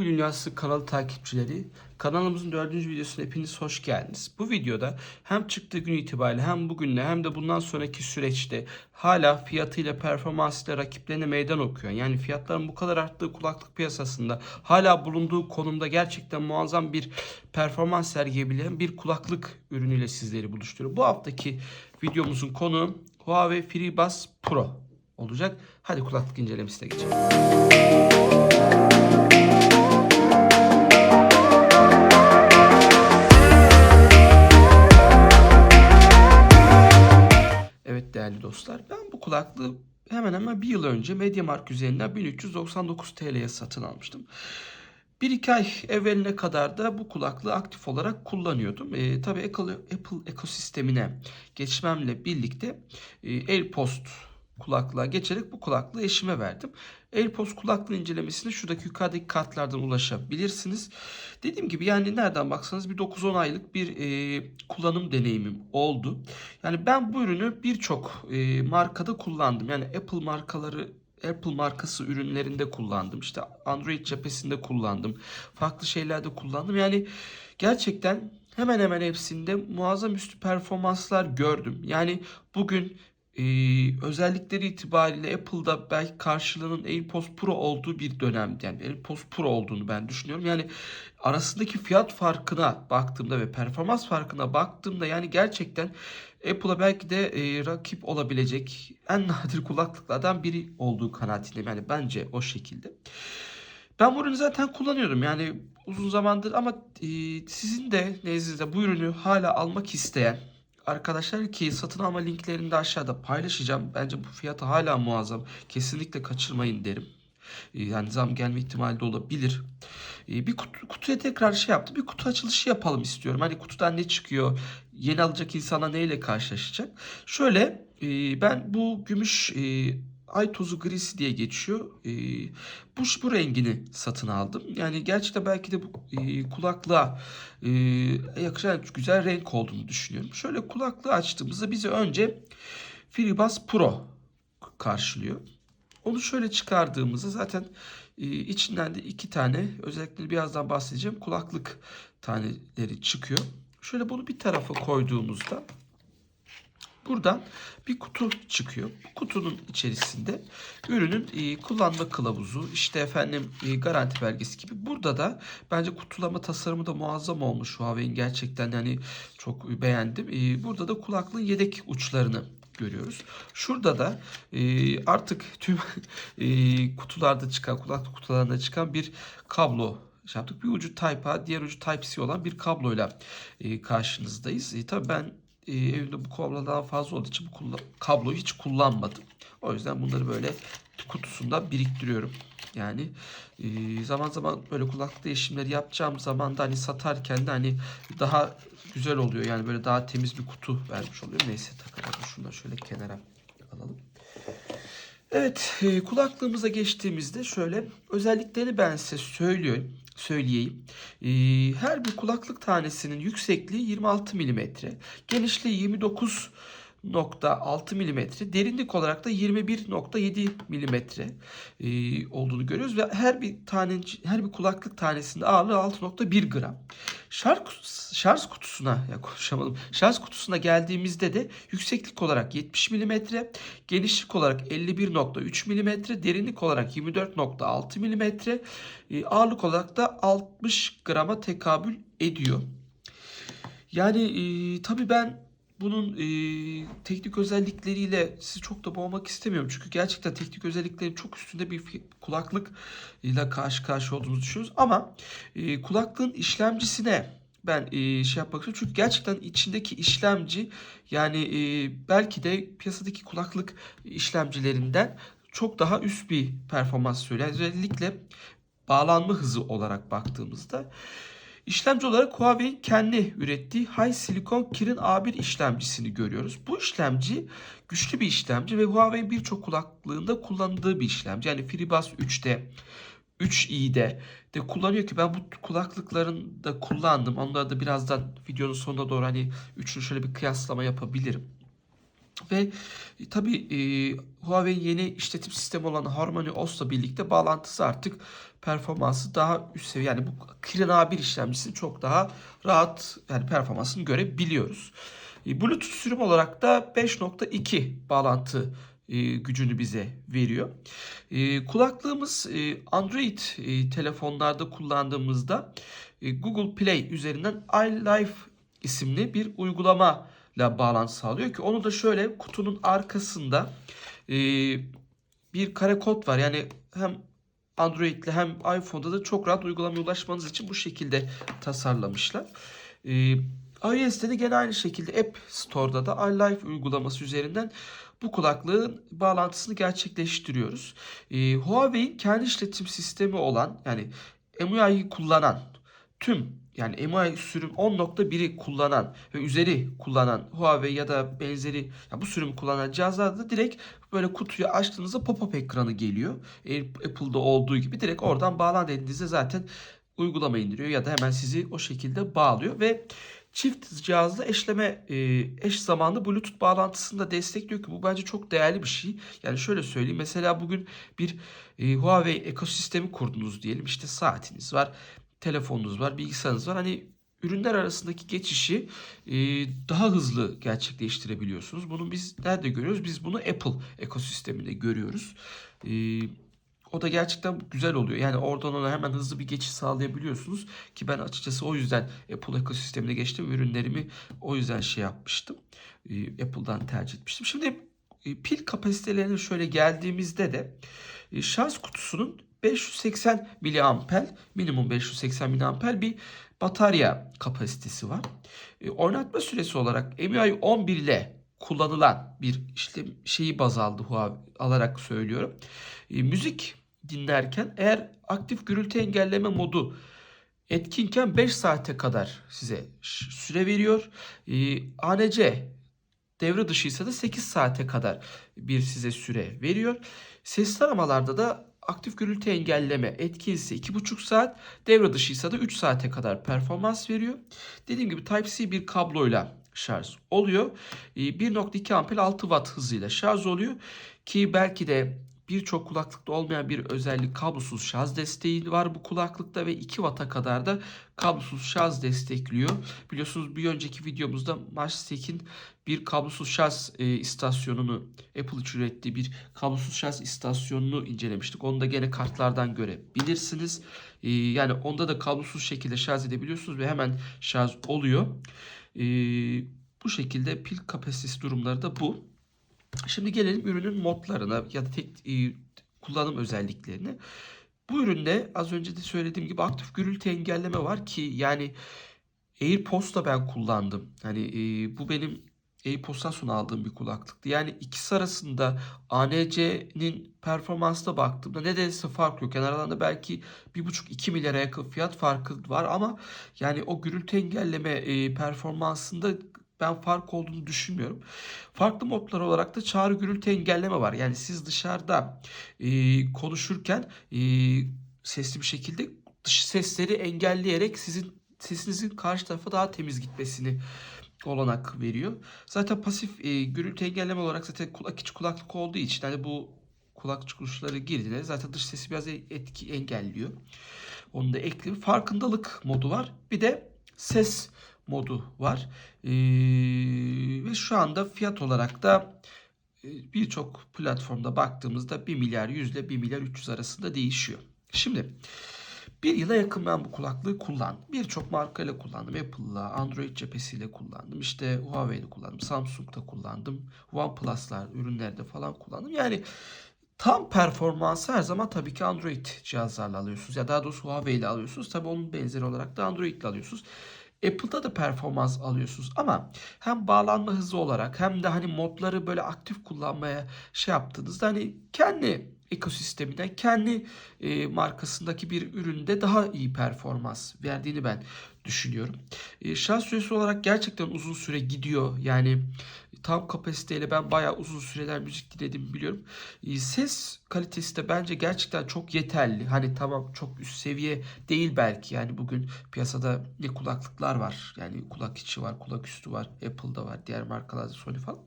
Mobil Dünyası kanalı takipçileri, kanalımızın dördüncü videosuna hepiniz hoş geldiniz. Bu videoda hem çıktığı gün itibariyle hem bugünle hem de bundan sonraki süreçte hala fiyatıyla performansıyla rakiplerine meydan okuyor. Yani fiyatların bu kadar arttığı kulaklık piyasasında hala bulunduğu konumda gerçekten muazzam bir performans sergileyebilen bir kulaklık ürünüyle sizleri buluşturuyor. Bu haftaki videomuzun konu Huawei FreeBuds Pro olacak. Hadi kulaklık incelemesine geçelim. Dostlar ben bu kulaklığı hemen hemen bir yıl önce MediaMarkt üzerinden 1399 TL'ye satın almıştım. Bir iki ay evveline kadar da bu kulaklığı aktif olarak kullanıyordum. E, tabii Apple, Apple ekosistemine geçmemle birlikte e, AirPods kulaklığa geçerek bu kulaklığı eşime verdim. AirPods kulaklığı incelemesine şuradaki yukarıdaki kartlardan ulaşabilirsiniz. Dediğim gibi yani nereden baksanız bir 9-10 aylık bir e, kullanım deneyimim oldu. Yani ben bu ürünü birçok e, markada kullandım. Yani Apple markaları Apple markası ürünlerinde kullandım. İşte Android cephesinde kullandım. Farklı şeylerde kullandım. Yani gerçekten hemen hemen hepsinde muazzam üstü performanslar gördüm. Yani bugün e, özellikleri itibariyle Apple'da belki karşılığının AirPods Pro olduğu bir dönemdi. Yani AirPods Pro olduğunu ben düşünüyorum. Yani arasındaki fiyat farkına baktığımda ve performans farkına baktığımda yani gerçekten Apple'a belki de e, rakip olabilecek en nadir kulaklıklardan biri olduğu kanaatindeyim. Yani bence o şekilde. Ben bu ürünü zaten kullanıyorum yani uzun zamandır ama e, sizin de nezdinizde bu ürünü hala almak isteyen arkadaşlar ki satın alma linklerini de aşağıda paylaşacağım. Bence bu fiyatı hala muazzam. Kesinlikle kaçırmayın derim. E, Yani zam gelme ihtimali de olabilir. E, Bir kutu, kutuya tekrar şey yaptım. Bir kutu açılışı yapalım istiyorum. Hani kutudan ne çıkıyor? Yeni alacak insana neyle karşılaşacak? Şöyle e, ben bu gümüş ay tozu grisi diye geçiyor. E, bu, bu rengini satın aldım. Yani gerçekten belki de bu e, kulaklığa e, yakışan güzel renk olduğunu düşünüyorum. Şöyle kulaklığı açtığımızda bizi önce FreeBuds Pro karşılıyor. Onu şöyle çıkardığımızda zaten e, içinden de iki tane özellikle birazdan bahsedeceğim kulaklık taneleri çıkıyor. Şöyle bunu bir tarafa koyduğumuzda buradan bir kutu çıkıyor. Bu kutunun içerisinde ürünün e, kullanma kılavuzu, işte efendim e, garanti belgesi gibi. Burada da bence kutulama tasarımı da muazzam olmuş Huawei'in gerçekten yani çok beğendim. E, burada da kulaklığın yedek uçlarını görüyoruz. Şurada da e, artık tüm e, kutularda çıkan, kulaklık kutularında çıkan bir kablo şey yaptık. Bir ucu Type-A, diğer ucu Type-C olan bir kabloyla e, karşınızdayız. E, tabii ben e, evimde bu kablo daha fazla olduğu için bu kabloyu hiç kullanmadım. O yüzden bunları böyle kutusunda biriktiriyorum. Yani e, zaman zaman böyle kulaklık değişimleri yapacağım zaman da hani satarken de hani daha güzel oluyor. Yani böyle daha temiz bir kutu vermiş oluyor. Neyse takalım şunu da şöyle kenara alalım. Evet, e, kulaklığımıza geçtiğimizde şöyle özelliklerini ben size söylüyorum, söyleyeyim. E, her bir kulaklık tanesinin yüksekliği 26 mm, genişliği 29.6 mm, derinlik olarak da 21.7 mm e, olduğunu görüyoruz ve her bir tane her bir kulaklık tanesinin ağırlığı 6.1 gram. Şarj, şarj kutusuna ya konuşamadım. Şarj kutusuna geldiğimizde de yükseklik olarak 70 mm, genişlik olarak 51.3 mm, derinlik olarak 24.6 mm, e, ağırlık olarak da 60 grama tekabül ediyor. Yani e, tabii ben bunun e, teknik özellikleriyle sizi çok da boğmak istemiyorum. Çünkü gerçekten teknik özelliklerin çok üstünde bir kulaklık ile karşı karşı olduğumuzu düşünüyoruz. Ama e, kulaklığın işlemcisine ben e, şey yapmak istiyorum. Çünkü gerçekten içindeki işlemci yani e, belki de piyasadaki kulaklık işlemcilerinden çok daha üst bir performans söylüyor. Özellikle bağlanma hızı olarak baktığımızda. İşlemci olarak Huawei'in kendi ürettiği High Silicon Kirin A1 işlemcisini görüyoruz. Bu işlemci güçlü bir işlemci ve Huawei'in birçok kulaklığında kullandığı bir işlemci. Yani FreeBuds 3'te 3i'de de kullanıyor ki ben bu kulaklıkların da kullandım. Onları da birazdan videonun sonuna doğru hani üçünü şöyle bir kıyaslama yapabilirim. Ve e, tabii e, Huawei yeni işletim sistemi olan Harmony OS'la birlikte bağlantısı artık performansı daha üst seviye. Yani bu Kirin A1 işlemcisini çok daha rahat yani performansını görebiliyoruz. E, Bluetooth sürüm olarak da 5.2 bağlantı e, gücünü bize veriyor. Kulaklığımız Android telefonlarda kullandığımızda Google Play üzerinden iLife isimli bir uygulama ile bağlantı sağlıyor ki onu da şöyle kutunun arkasında e, bir kare kod var. Yani hem Android'le hem iPhone'da da çok rahat uygulamaya ulaşmanız için bu şekilde tasarlamışlar. E, iOS'te de gene aynı şekilde App Store'da da iLife uygulaması üzerinden bu kulaklığın bağlantısını gerçekleştiriyoruz. E, Huawei'in kendi işletim sistemi olan yani MUI'yi kullanan tüm yani MUI sürüm 10.1'i kullanan ve üzeri kullanan Huawei ya da benzeri ya bu sürümü kullanan cihazlarda direkt böyle kutuyu açtığınızda pop-up ekranı geliyor. Apple'da olduğu gibi direkt oradan bağlan dediğinizde zaten uygulama indiriyor ya da hemen sizi o şekilde bağlıyor ve çift cihazla eşleme e, eş zamanlı Bluetooth bağlantısını da destekliyor ki bu bence çok değerli bir şey. Yani şöyle söyleyeyim mesela bugün bir e, Huawei ekosistemi kurdunuz diyelim işte saatiniz var telefonunuz var, bilgisayarınız var. Hani ürünler arasındaki geçişi e, daha hızlı gerçekleştirebiliyorsunuz. Bunu biz nerede görüyoruz? Biz bunu Apple ekosisteminde görüyoruz. E, o da gerçekten güzel oluyor. Yani oradan ona hemen hızlı bir geçiş sağlayabiliyorsunuz. Ki ben açıkçası o yüzden Apple ekosistemine geçtim. Ürünlerimi o yüzden şey yapmıştım. E, Apple'dan tercih etmiştim. Şimdi e, pil kapasitelerine şöyle geldiğimizde de e, şarj kutusunun 580 miliamper minimum 580 miliamper bir batarya kapasitesi var. E, oynatma süresi olarak MIUI 11 ile kullanılan bir işte şeyi baz aldı Huawei alarak söylüyorum. E, müzik dinlerken eğer aktif gürültü engelleme modu etkinken 5 saate kadar size süre veriyor. E, ANC devre dışı ise de 8 saate kadar bir size süre veriyor. Sesli aramalarda da aktif gürültü engelleme etkisi 2,5 saat, devre dışıysa da 3 saate kadar performans veriyor. Dediğim gibi Type-C bir kabloyla şarj oluyor. 1.2 ampere 6 watt hızıyla şarj oluyor ki belki de birçok kulaklıkta olmayan bir özellik kablosuz şarj desteği var bu kulaklıkta ve 2 Watt'a kadar da kablosuz şarj destekliyor. Biliyorsunuz bir önceki videomuzda Marstek'in bir kablosuz şarj e, istasyonunu Apple için ürettiği bir kablosuz şarj istasyonunu incelemiştik. Onu da gene kartlardan görebilirsiniz. E, yani onda da kablosuz şekilde şarj edebiliyorsunuz ve hemen şarj oluyor. E, bu şekilde pil kapasitesi durumları da bu. Şimdi gelelim ürünün modlarına ya da tek e, kullanım özelliklerine. Bu üründe az önce de söylediğim gibi aktif gürültü engelleme var ki yani AirPods'ta ben kullandım. Hani e, bu benim AirPods'tan sonra aldığım bir kulaklıktı. Yani ikisi arasında ANC'nin performansına baktığımda neredeyse fark yok. Yani aralarında belki 1,5-2 milyara yakın fiyat farkı var ama yani o gürültü engelleme e, performansında ben fark olduğunu düşünmüyorum. Farklı modlar olarak da çağrı gürültü engelleme var. Yani siz dışarıda e, konuşurken e, sesli bir şekilde dış sesleri engelleyerek sizin sesinizin karşı tarafa daha temiz gitmesini olanak veriyor. Zaten pasif e, gürültü engelleme olarak zaten kulak içi kulaklık olduğu için hani bu kulak çıkışları girdiğinde zaten dış sesi biraz etki engelliyor. Onu da ekleyeyim. Farkındalık modu var. Bir de ses modu var. Ee, ve şu anda fiyat olarak da e, birçok platformda baktığımızda 1 milyar 100 ile 1 milyar 300 arasında değişiyor. Şimdi bir yıla yakın ben bu kulaklığı kullandım. Birçok markayla kullandım. Apple'la, Android cephesiyle kullandım. İşte Huawei'de kullandım. Samsung'da kullandım. OnePlus'lar ürünlerde falan kullandım. Yani tam performansı her zaman tabii ki Android cihazlarla alıyorsunuz. Ya daha doğrusu Huawei ile alıyorsunuz. Tabii onun benzeri olarak da Android ile alıyorsunuz. Apple'da da performans alıyorsunuz ama hem bağlanma hızı olarak hem de hani modları böyle aktif kullanmaya şey yaptığınızda hani kendi ekosisteminden kendi e, markasındaki bir üründe daha iyi performans verdiğini ben düşünüyorum. E, şarj süresi olarak gerçekten uzun süre gidiyor. Yani tam kapasiteyle ben bayağı uzun süreler müzik dinledim biliyorum. E, ses kalitesi de bence gerçekten çok yeterli. Hani tamam çok üst seviye değil belki. Yani bugün piyasada ne kulaklıklar var. Yani kulak içi var, kulak üstü var. Apple'da var, diğer markalarda Sony falan.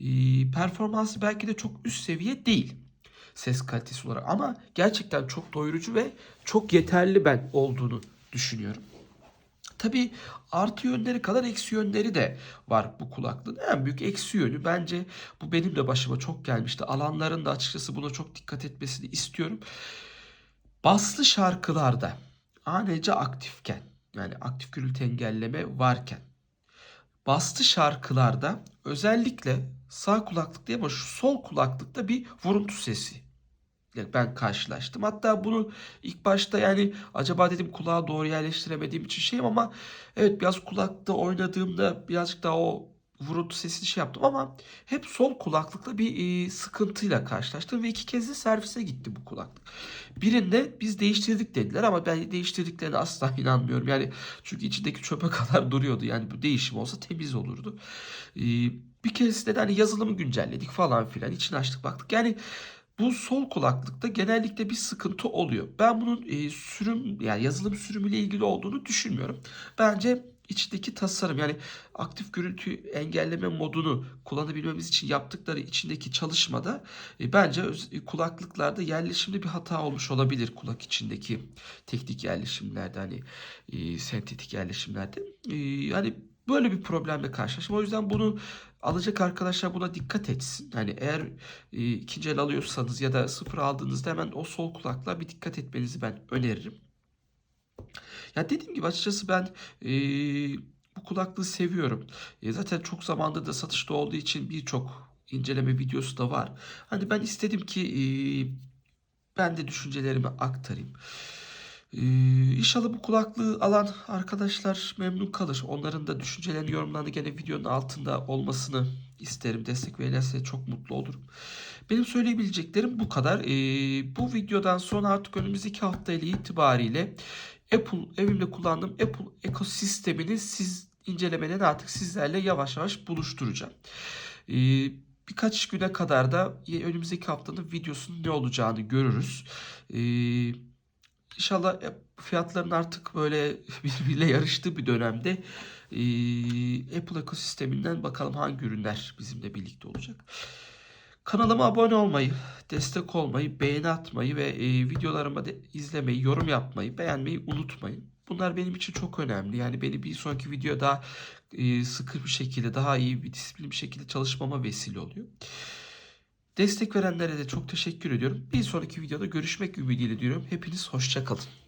E, performansı belki de çok üst seviye değil ses kalitesi olarak ama gerçekten çok doyurucu ve çok yeterli ben olduğunu düşünüyorum. Tabii artı yönleri kadar eksi yönleri de var bu kulaklığın. En büyük eksi yönü bence bu benim de başıma çok gelmişti. Alanların da açıkçası buna çok dikkat etmesini istiyorum. Baslı şarkılarda ANC aktifken yani aktif gürültü engelleme varken bastı şarkılarda özellikle sağ kulaklıkta ama şu sol kulaklıkta bir vuruntu sesi ben karşılaştım. Hatta bunu ilk başta yani acaba dedim kulağa doğru yerleştiremediğim için şeyim ama evet biraz kulakta oynadığımda birazcık daha o vuruntu sesini şey yaptım ama hep sol kulaklıkla bir e, sıkıntıyla karşılaştım ve iki kez de servise gitti bu kulaklık. Birinde biz değiştirdik dediler ama ben değiştirdiklerine asla inanmıyorum. Yani çünkü içindeki çöpe kadar duruyordu. Yani bu değişim olsa temiz olurdu. E, bir keresinde de hani yazılımı güncelledik falan filan. içini açtık baktık. Yani bu sol kulaklıkta genellikle bir sıkıntı oluyor. Ben bunun e, sürüm yani yazılım sürümüyle ilgili olduğunu düşünmüyorum. Bence içindeki tasarım yani aktif gürültü engelleme modunu kullanabilmemiz için yaptıkları içindeki çalışmada e, bence e, kulaklıklarda yerleşimde bir hata olmuş olabilir kulak içindeki teknik yerleşimlerde hani e, sentetik yerleşimlerde. E, yani böyle bir problemle karşılaştım. O yüzden bunu alacak arkadaşlar buna dikkat etsin. Yani eğer e, ikinci el alıyorsanız ya da sıfır aldığınızda hemen o sol kulakla bir dikkat etmenizi ben öneririm. Ya dediğim gibi açıkçası ben e, bu kulaklığı seviyorum. E, zaten çok zamanda da satışta olduğu için birçok inceleme videosu da var. Hani ben istedim ki e, ben de düşüncelerimi aktarayım. Ee, inşallah bu kulaklığı alan arkadaşlar memnun kalır. Onların da düşüncelerini, yorumlarını gene videonun altında olmasını isterim. Destek verirlerse çok mutlu olurum. Benim söyleyebileceklerim bu kadar. Ee, bu videodan sonra artık önümüzdeki hafta ile itibariyle Apple evimde kullandığım Apple ekosistemini siz incelemeden artık sizlerle yavaş yavaş buluşturacağım. Ee, birkaç güne kadar da önümüzdeki haftanın videosunun ne olacağını görürüz. Ee, İnşallah e, fiyatların artık böyle birbiriyle yarıştığı bir dönemde e, Apple ekosisteminden bakalım hangi ürünler bizimle birlikte olacak. Kanalıma abone olmayı, destek olmayı, beğeni atmayı ve e, videolarımı de izlemeyi, yorum yapmayı, beğenmeyi unutmayın. Bunlar benim için çok önemli. Yani beni bir sonraki video daha e, sıkı bir şekilde, daha iyi bir disiplinli bir şekilde çalışmama vesile oluyor. Destek verenlere de çok teşekkür ediyorum. Bir sonraki videoda görüşmek ümidiyle diyorum. Hepiniz hoşça kalın.